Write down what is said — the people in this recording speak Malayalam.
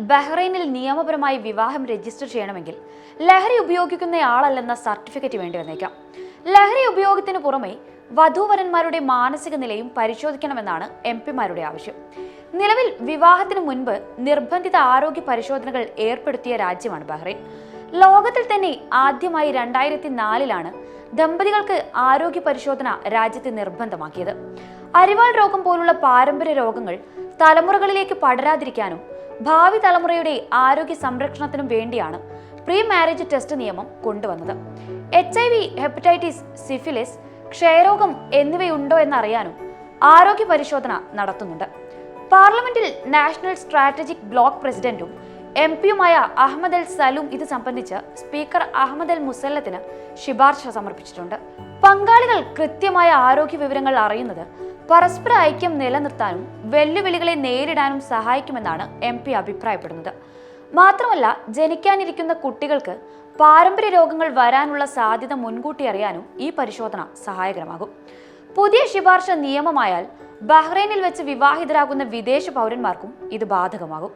ബഹ്റൈനിൽ നിയമപരമായി വിവാഹം രജിസ്റ്റർ ചെയ്യണമെങ്കിൽ ലഹരി ഉപയോഗിക്കുന്നയാളല്ലെന്ന സർട്ടിഫിക്കറ്റ് വേണ്ടി വന്നേക്കാം ലഹരി ഉപയോഗത്തിന് പുറമെ വധൂവരന്മാരുടെ മാനസിക നിലയും പരിശോധിക്കണമെന്നാണ് എം പിമാരുടെ ആവശ്യം. നിലവിൽ വിവാഹത്തിന് മുൻപ് നിർബന്ധിത ആരോഗ്യ പരിശോധനകൾ ഏർപ്പെടുത്തിയ രാജ്യമാണ് ബഹ്റൈൻ. ലോകത്തിൽ തന്നെ ആദ്യമായി രണ്ടായിരത്തി നാലിലാണ് ദമ്പതികൾക്ക് ആരോഗ്യ പരിശോധന രാജ്യത്ത് നിർബന്ധമാക്കിയത്. അരിവാൾ രോഗം പോലുള്ള പാരമ്പര്യ രോഗങ്ങൾ തലമുറകളിലേക്ക് പടരാതിരിക്കാനും ഭാവി തലമുറയുടെ ആരോഗ്യ സംരക്ഷണത്തിനും വേണ്ടിയാണ് പ്രീ മാരേജ് ടെസ്റ്റ് നിയമം കൊണ്ടുവന്നത്. H I V hepatitis syphilis ക്ഷയരോഗം എന്നിവയുണ്ടോ എന്നറിയാനും ആരോഗ്യ പരിശോധന നടത്തുന്നുണ്ട്. പാർലമെന്റിൽ നാഷണൽ സ്ട്രാറ്റജിക് ബ്ലോക്ക് പ്രസിഡന്റും എം പിയുമായ അഹമ്മദ് അൽ സലൂം ഇത് സംബന്ധിച്ച് സ്പീക്കർ അഹമ്മദ് അൽ മുസല്ലത്തിന് ശുപാർശ സമർപ്പിച്ചിട്ടുണ്ട്. പങ്കാളികൾ കൃത്യമായ ആരോഗ്യ വിവരങ്ങൾ അറിയുന്നത് പരസ്പര ഐക്യം നിലനിർത്താനും വെല്ലുവിളികളെ നേരിടാനും സഹായിക്കുമെന്നാണ് എം പി അഭിപ്രായപ്പെടുന്നത്. മാത്രമല്ല ജനിക്കാനിരിക്കുന്ന കുട്ടികൾക്ക് പാരമ്പര്യ രോഗങ്ങൾ വരാനുള്ള സാധ്യത മുൻകൂട്ടി അറിയാനും ഈ പരിശോധന സഹായകരമാകും. പുതിയ ശുപാർശ നിയമമായാൽ ബഹ്റൈനിൽ വെച്ച് വിവാഹിതരാകുന്ന വിദേശ പൗരന്മാർക്കും ഇത് ബാധകമാകും.